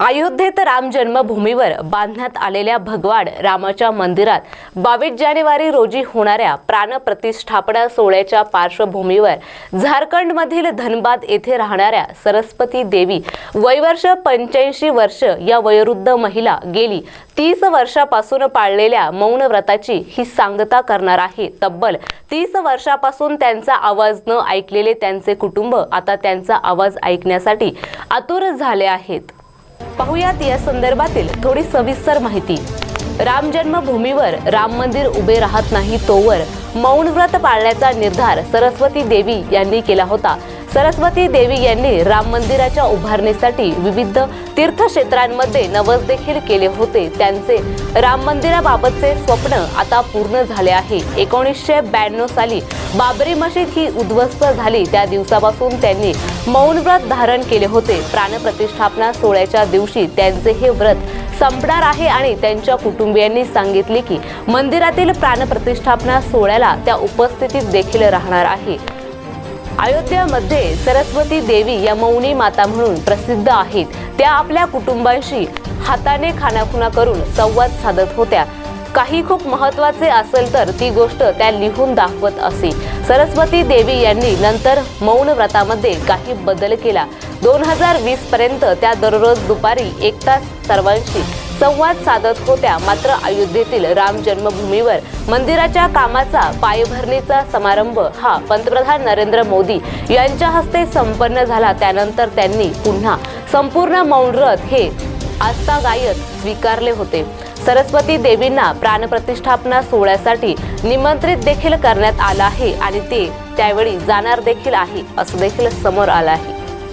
अयोध्येत राम जन्मभूमीवर बांधण्यात आलेल्या भगवान रामाच्या मंदिरात बावीस जानेवारी रोजी होणाऱ्या प्राणप्रतिष्ठापना सोहळ्याच्या पार्श्वभूमीवर झारखंडमधील धनबाद येथे राहणाऱ्या सरस्वती देवी वयवर्ष पंच्याऐंशी वर्ष या वयोवृद्ध महिला गेली तीस वर्षापासून पाळलेल्या मौन व्रताची ही सांगता करणार आहे. तब्बल तीस वर्षापासून त्यांचा आवाज न ऐकलेले त्यांचे कुटुंब आता त्यांचा आवाज ऐकण्यासाठी आतुर झाले आहेत. पाहुयात या संदर्भातील थोडी सविस्तर माहिती. राम जन्मभूमीवर राम मंदिर उभे राहत नाही तोवर मौन व्रत पाळण्याचा निर्धार सरस्वती देवी यांनी केला होता. सरस्वती देवी यांनी राम मंदिराच्या उभारणीसाठी विविध तीर्थक्षेत्रांमध्ये नवस देखील केले होते. त्यांचे राम मंदिराबाबतचे स्वप्न आता पूर्ण झाले आहे. एकोणीसशे ब्याण्णव साली बाबरी मशीद ही उद्ध्वस्त झाली. त्या दिवसापासून त्यांनी मौन व्रत धारण केले होते. प्राणप्रतिष्ठापना सोहळ्याच्या दिवशी त्यांचे हे व्रत संपणार आहे आणि त्यांच्या कुटुंबियांनी सांगितले की मंदिरातील प्राणप्रतिष्ठापना सोहळ्याला त्या उपस्थितीत देखील राहणार आहे. अयोध्यामध्ये सरस्वती देवी या मौनी माता म्हणून प्रसिद्ध आहेत. त्या आपल्या कुटुंबांशी हाताने खानाखुणा करून संवाद साधत होत्या. काही खूप महत्त्वाचे असेल तर ती गोष्ट त्या लिहून दाखवत असे. सरस्वती देवी यांनी नंतर मौन व्रतामध्ये काही बदल केला. दोन हजार वीस पर्यंत त्या दररोज दुपारी एक तास सर्वांशी संवाद साधत होत्या. मात्र अयोध्येतील राम जन्मभूमीवर मंदिराच्या कामाचा पायभरणीचा समारंभ हा पंतप्रधान नरेंद्र मोदी यांच्या हस्ते संपन्न झाला. त्यानंतर त्यांनी पुन्हा संपूर्ण मौन रथ हे आस्थागायत स्वीकारले होते. सरस्वती देवींना प्राणप्रतिष्ठापना सोहळ्यासाठी निमंत्रित देखील करण्यात आलं आहे आणि ते त्यावेळी जाणार देखील आहे असं देखील समोर आलं आहे.